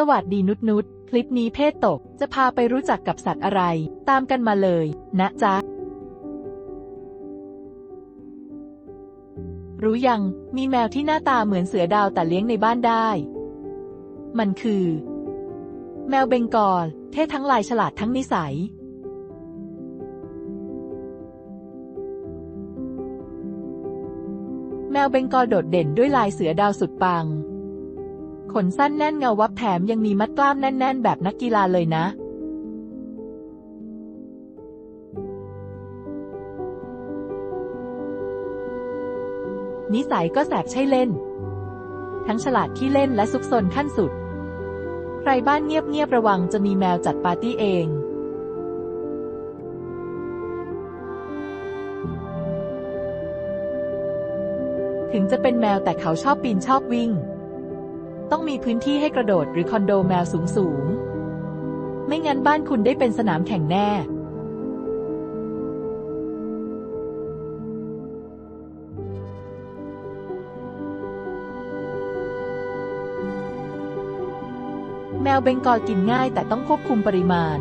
สวัสดีนุดนุดคลิปนี้เพศตกจะพาไปรู้จักกับสัตว์อะไร ตามกันมาเลย นะจ๊ะ รู้ยังมีแมวที่หน้าตาเหมือนเสือดาวแต่เลี้ยงในบ้านได้ มันคือ แมวเบงกอลเท่ทั้งลายฉลาดทั้งนิสัย แมวเบงกอลโดดเด่นด้วยลายเสือดาวสุดปัง ขนสั้นแน่นเงาวับแถมยังมีมัดกล้ามแน่น ๆ แบบนักกีฬาเลยนะ นิสัยก็แสบใช่เล่น ทั้งฉลาดขี้เล่นและซุกซนขั้นสุด ใครบ้านเงียบ ๆ ระวังจะมีแมวจัดปาร์ตี้เองถึงจะเป็นแมวแต่เขาชอบปีนชอบวิ่ง ต้องมีพื้นที่ให้กระโดดหรือคอนโดแมวสูงๆไม่งั้นบ้านคุณได้เป็นสนามแข่งแน่แมวเบงกอลกินง่ายแต่ต้องควบคุมปริมาณ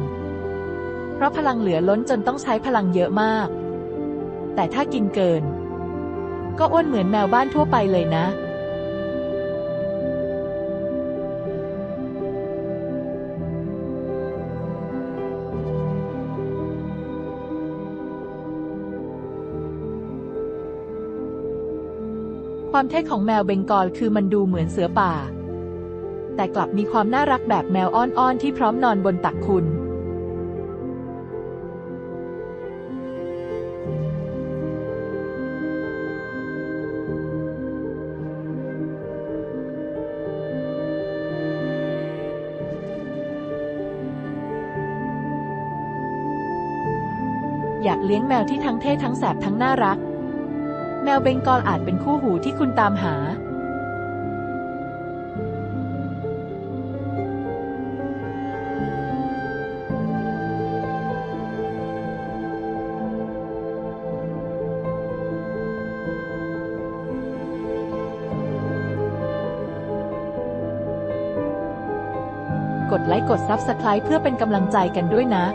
เพราะพลังเหลือล้นจนต้องใช้พลังเยอะมาก แต่ถ้ากินเกิน ก็อ้วนเหมือนแมวบ้านทั่วไปเลยนะ ความเท่ของแมวเบงกอลคือมันดูเหมือนเสือป่า แต่กลับมีความน่ารักแบบแมวอ้อนๆที่พร้อมนอนบนตักคุณ อยากเลี้ยงแมวที่ทั้งเท่ทั้งแสบทั้งน่ารัก แมวเบงกอลอาจเป็นคู่หูที่คุณตามหากดไลค์กด Subscribe เพื่อเป็นกำลังใจกันด้วยนะ